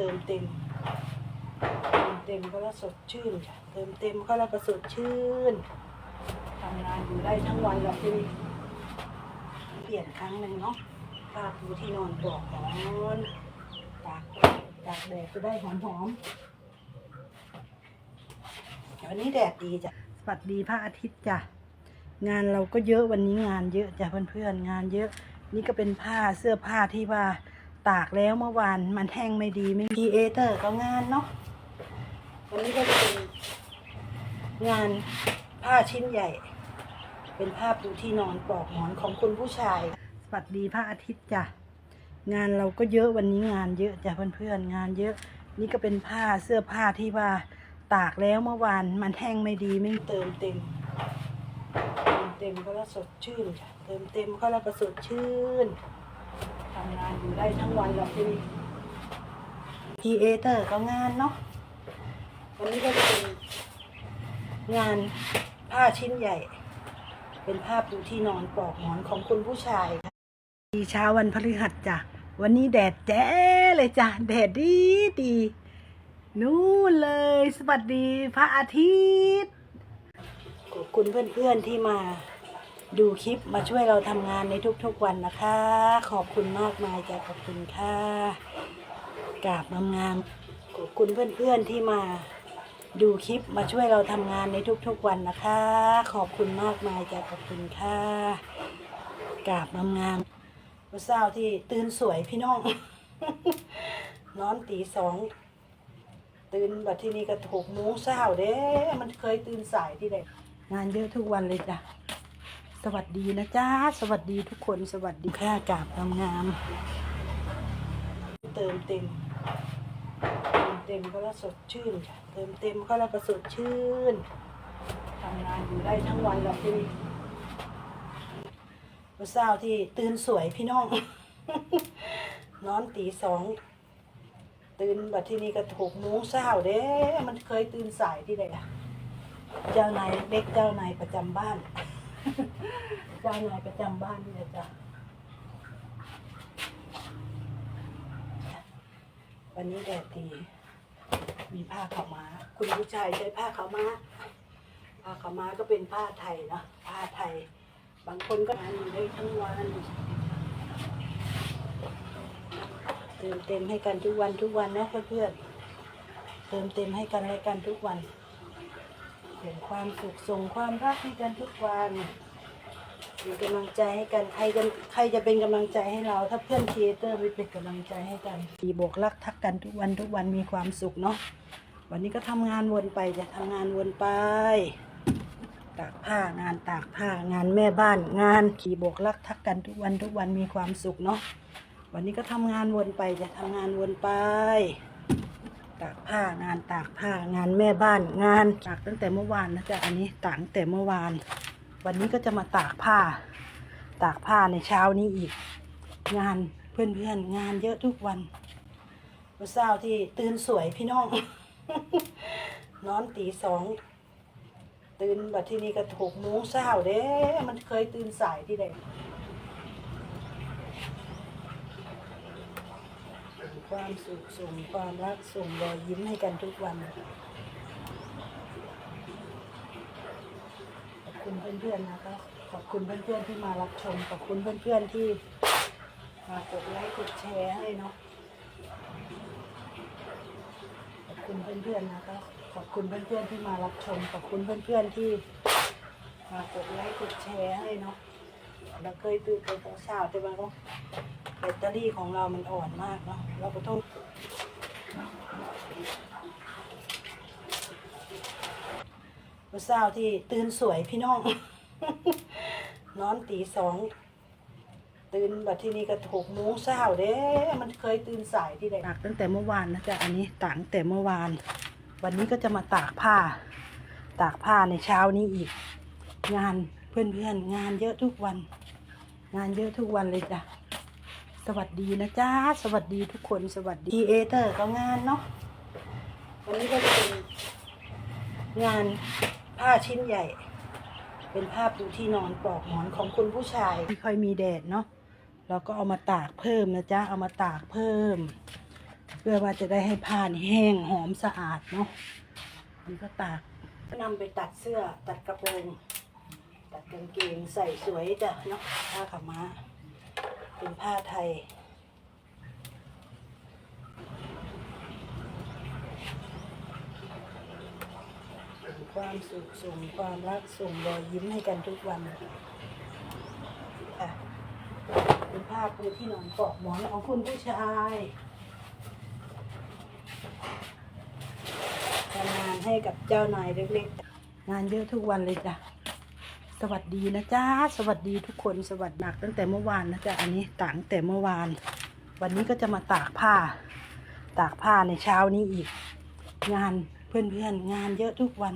เติมเต็มเติมเต็มก็แล้วสดชื่นค่ะเติมเต็มก็แล้วก็สดชื่นทำงานอยู่ได้ทั้งวันแล้วที่นี่เปลี่ยนครั้งหนึ่งเนาะผ้าปูที่นอนปลอกหอนตากตากแดดจะได้หอมหอมๆวันนี้แดดดีจ้ะสวัสดีพระอาทิตย์จ้ะงานเราก็เยอะวันนี้งานเยอะจ้ะเพื่อนๆงานเยอะ นี่ก็เป็นผ้าเสื้อผ้าที่ว่า ตากแล้วเมื่อวานมันแห้งไม่ดีไม่มีเอเตอร์ก็งานเนาะวันนี้ก็จะเป็นงานผ้าชิ้นใหญ่ เป็นผ้าปูที่นอนปลอกหมอนของคุณผู้ชาย สวัสดีพระอาทิตย์จ้ะงานเราก็เยอะวันนี้งานเยอะจ้ะเพื่อนๆงานเยอะ นี่ก็เป็นผ้าเสื้อผ้าที่ว่าตากแล้วเมื่อวานมันแห้งไม่ดีไม่เติมเต็ม เติมเต็มก็แล้วสดชื่นค่ะเติมเต็มก็แล้วก็สดชื่น ทำงานอยู่ได้ทั้งวันแล้วที่นี่ทีเอเตอร์ก็งานเนาะวันนี้ก็จะเป็นงานผ้าชิ้นใหญ่ เป็นผ้าปูที่นอนปลอกหมอนของคุณผู้ชายค่ะดีเช้าวันพฤหัสจ้ะวันนี้แดดแจ้เลยจ้ะแดดดีดีนู่นเลย สวัสดีพระอาทิตย์ขอบคุณเพื่อนๆที่มา ดูคลิปมาช่วยเราทำงานในทุกๆวันนะคะ ขอบคุณมากมายจ้ะขอบคุณค่ะกราบงามๆขอบคุณเพื่อนๆที่มาดูคลิปมาช่วยเราทำงานในทุกๆวันนะคะ ขอบคุณมากมายจ้ะขอบคุณค่ะกราบงามๆวันเช้าที่ตื่นสวยพี่น้อง นอนตีสองตื่นบัดที่นี่ก็หกโมงเช้าเด้ มันเคยตื่นสายที่ไหนงานเยอะทุกวันเลยจ้ะ สวัสดีนะจ้าสวัสดีทุกคนสวัสดีค่ะกาบงามๆเติมเต็ม เติมเต็มก็แล้วสดชื่นค่ะเติมเต็มก็แล้วก็สดชื่นทำงานอยู่ได้ทั้งวันแล้วที่นี่วันเช้าที่ตื่นสวยพี่น้องนอนตีสองตื่นบัดที่นี่ก็หกโมงเช้าเด้มันเคยตื่นสายที่ไหนอะเจ้านายเด็กเจ้านายประจำบ้าน เจ้านายประจำบ้านนี่แหละจ้ะวันนี้แดดดี มีผ้าขาวม้า คุณผู้ชายใช้ผ้าขาวม้า ผ้าขาวม้าก็เป็นผ้าไทยนะผ้าไทย บางคนก็ทานอยู่ได้ทั้งวันเติมเต็มให้กันทุกวันทุกวันนะเพื่อนเติมเต็มให้กันและกันทุกวัน ส่งความสุขส่งความรักให้กันทุกวันมีกำลังใจให้กันใครกันใครจะเป็นกำลังใจให้เรา ถ้าเพื่อนครีเอเตอร์ไม่เป็นกำลังใจให้กันดีบวกรักทักกันทุกวันทุกวันมีความสุขเนาะวันนี้ก็ทำงานวนไปจะทำงานวนไปตากผ้างานตากผ้างานแม่บ้านงานขี่บวกรักทักกันทุกวันทุกวันมีความสุขเนาะวันนี้ก็ทำงานวนไปจะทำงานวนไป ตากผ้างานตากผ้างานแม่บ้านงานตากตั้งแต่เมื่อวานนะจ๊ะอันนี้ตากตั้งแต่เมื่อวาน วันนี้ก็จะมาตากผ้า ตากผ้าในเช้านี้อีก งานเพื่อนๆงานเยอะทุกวันวันเช้าที่ตื่นสวยพี่น้องนอนตีสองตื่นบัดที่นี่ก็หกโมงเช้าเด้ มันเคยตื่นสายที่ไหน ส่ง ความสุขส่งความรักส่งรอยยิ้มให้กันทุกวัน ขอบคุณเพื่อนๆนะคะ ขอบคุณเพื่อนๆที่มารับชม ขอบคุณเพื่อนๆที่มากดไลค์กดแชร์ให้เนาะ ขอบคุณเพื่อนๆนะคะ ขอบคุณเพื่อนๆที่มารับชม ขอบคุณเพื่อนๆที่มากดไลค์กดแชร์ให้เนาะเราเคยตื่นแต่เช้าๆแต่ว่าก็ ตเตอรี่ของเรามันอ่อนมากเนาะเราก็ต้องวันเช้าที่ตื่นสวยพี่น้อง นอนตีสอง ตื่นบัดที่นี่ก็หกโมงเช้าเด้มันเคยตื่นสายที่ไหนตากตั้งแต่เมื่อวานนะจ๊ะอันนี้ตากตั้งแต่เมื่อวาน วันนี้ก็จะมาตากผ้า ตากผ้าในเช้านี้อีก งานเพื่อนๆงานเยอะทุกวัน งานเยอะทุกวันเลยจ้ะ สวัสดีนะจ๊ะสวัสดีทุกคนสวัสดีเอเตอร์ก็งานเนาะวันนี้ก็จะเป็นงานผ้าชิ้นใหญ่ เป็นผ้าปูที่นอนปลอกหมอนของคุณผู้ชายไม่ค่อยมีแดดเนาะเราก็เอามาตากเพิ่มนะจ๊ะเอามาตากเพิ่ม เพื่อว่าจะได้ให้ผ้านี่แห้งหอมสะอาดเนาะนี่ก็ตากนำไปตัดเสื้อตัดกระโปรงตัดกางเกงใส่สวยจ้ะเนาะผ้าขาวม้า เป็นผ้าไทย ส่งความสุขส่งความรักส่งรอยยิ้มให้กันทุกวันค่ะเป็นผ้าปูที่นอนปลอกหมอนของคุณผู้ชายทำงานให้กับเจ้านายเล็กๆ งานเยอะทุกวันเลยจ้ะ สวัสดีนะจ๊ะสวัสดีทุกคนสวัสดีหนักตั้งแต่เมื่อวานนะจ๊ะอันนี้ตากตั้งแต่เมื่อวาน วันนี้ก็จะมาตากผ้า ตากผ้าในเช้านี้อีก งานเพื่อนๆงานเยอะทุกวัน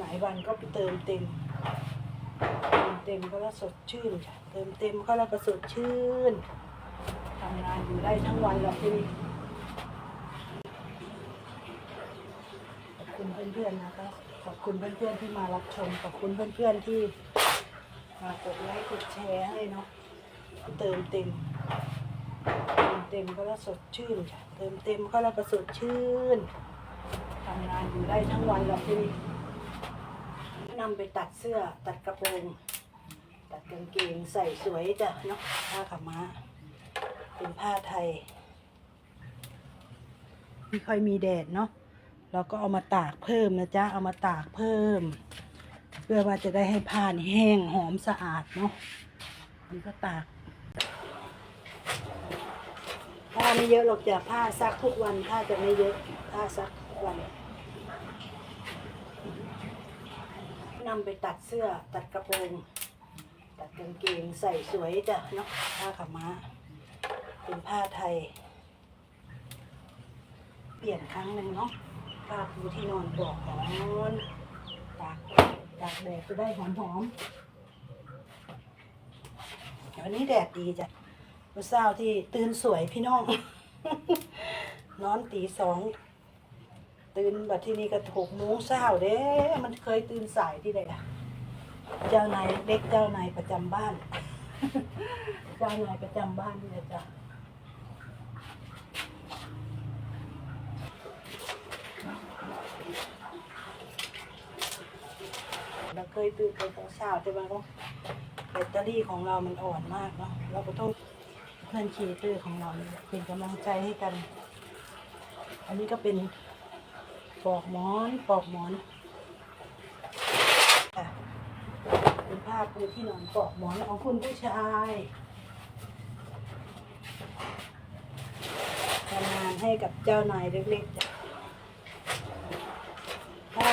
หลายวันก็ไปเติมเต็มเติมเต็มก็แล้วสดชื่นจ้ะเติมเต็มก็แล้วก็สดชื่นทำงานอยู่ได้ทั้งวันแล้วที่นี่ขอบคุณ เพื่อนๆนะคะขอบคุณเพื่อนๆที่มารับชมขอบคุณเพื่อนๆที่มากดไลค์กดแชร์ให้เนาะเติมเต็มเติมเต็มก็แล้วสดชื่นจ้ะเติมเต็มก็แล้วก็สดชื่นทำงานอยู่ได้ทั้งวันแล้วที่นี่นำไปตัดเสื้อตัดกระโปรงตัดกางเกงใส่สวยจ้ะเนาะผ้าขาวม้า เป็นผ้าไทย ไม่ค่อยมีแดดเนาะ เราก็เอามาตากเพิ่มนะจ๊ะ เอามาตากเพิ่ม เพื่อว่าจะได้ให้ผ้านี่แห้งหอมสะอาดเนาะนี่ก็ตากผ้าไม่เยอะหรอกจ้ะผ้าซักทุกวันผ้าจะไม่เยอะผ้าซักทุกวันนำไปตัดเสื้อตัดกระโปรงตัดกางเกงใส่สวยจ้ะเนาะผ้าขาวม้า เป็นผ้าไทย เปลี่ยนครั้งหนึ่งเนาะ ผ้าปูที่นอนปลอกหอมตากตากแดดจะได้หอมหอมๆวันนี้แดดดีจ้ะเมื่อเช้าที่ตื่นสวยพี่น้อง นอนตีสอง ตื่นบัดที่นี่ก็หกโมงเช้าเด้ มันเคยตื่นสายที่ใดอะเจ้านายเด็กเจ้านายประจำบ้าน เจ้านายประจำบ้านนี่แหละจ้ะ เคยตื่นกันตอนเช้าแต่ว่าก็แบตเตอรี่ของเรามันอ่อนมากเนาะเราก็ต้องเพื่อนคีเตอร์ของเราเป็นกำลังใจให้กัน อันนี้ก็เป็นปอกหมอนปอกหมอนค่ะเป็นผ้าปูที่นอนปอกหมอนของคุณผู้ชายทำงานให้กับเจ้านายเล็กๆจ้ะ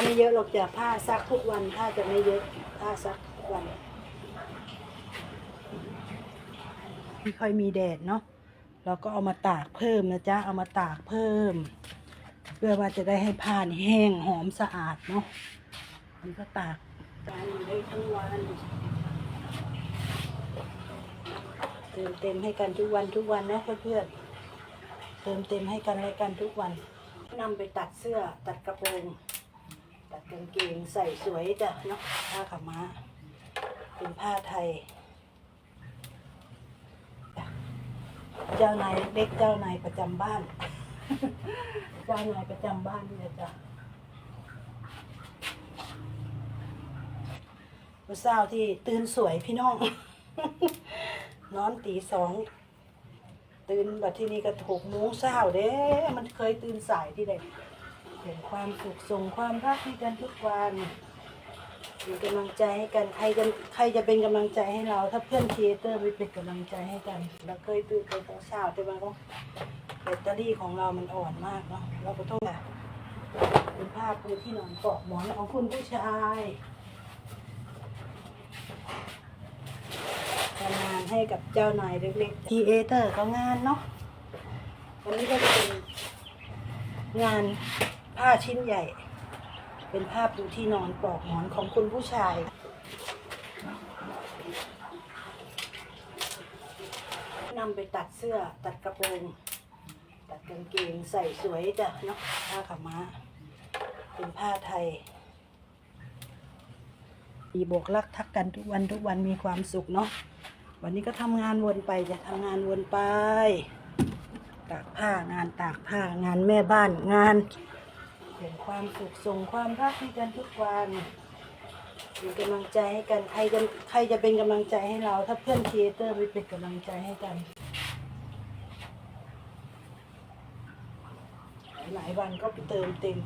ไม่เยอะหรอกจ้ะผ้าซักทุกวันผ้าจะไม่เยอะผ้าซักทุกวันไม่ค่อยมีแดดเนาะเราก็เอามาตากเพิ่มนะจ๊ะเอามาตากเพิ่ม เพื่อว่าจะได้ให้ผ้านี่แห้งหอมสะอาดเนาะนี่ก็ตากตากอยู่ได้ทั้งวันเติมเต็มให้กันทุกวันทุกวันนะเพื่อนๆเติมเต็มให้กันและกันทุกวันนำไปตัดเสื้อตัดกระโปรง ตัดกางเกงใส่สวยจ้ะเนาะผ้าขาวม้า เป็นผ้าไทย เจ้านายเล็กเจ้านายประจำบ้าน เจ้านายประจำบ้านนี่แหละจ้ะเมื่อเช้าที่ตื่นสวยพี่น้อง นอนตีสองตื่นบัดที่นี่ก็หกโมงเช้าเด้ มันเคยตื่นสายที่ใด เห็นความสุขส่งความรักให้กันทุกวันเป็นกำลังใจให้กันใครจะใครจะเป็นกำลังใจให้เรา ถ้าเพื่อนครีเอเตอร์ไม่เป็นกำลังใจให้กันเราเคยตื่นกันตอนเช้าแต่ว่าก็แบตเตอรี่ของเรามันอ่อนมากเนาะเราก็ต้องแบบเป็นผ้าปูที่นอนปลอกหมอนของคุณผู้ชายทำงานให้กับเจ้านายเล็กๆทีเอเตอร์ก็งานเนาะวันนี้ก็จะเป็นงาน ผ้าชิ้นใหญ่ เป็นผ้าปูที่นอนปลอกหมอนของคุณผู้ชาย นำไปตัดเสื้อตัดกระโปรง ตัดกางเกงใส่สวยจ้ะเนาะผ้าขาวม้า เป็นผ้าไทยมีบวกรักทักกันทุกวันทุกวันมีความสุขเนาะวันนี้ก็ทำงานวนไปจะทำงานวนไป ตากผ้างานตากผ้างานแม่บ้านงาน ส่งความสุขส่งความรักให้กันทุกวันเป็นกำลังใจให้กันใครจะใครจะเป็นกำลังใจให้เรา ถ้าเพื่อนครีเอเตอร์ไม่เป็นกำลังใจให้กัน หลายวันก็ไปเติมเต็ม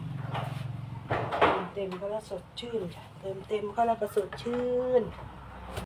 เติมเต็มก็แล้วสดชื่นค่ะเติมเต็มก็แล้วก็สดชื่น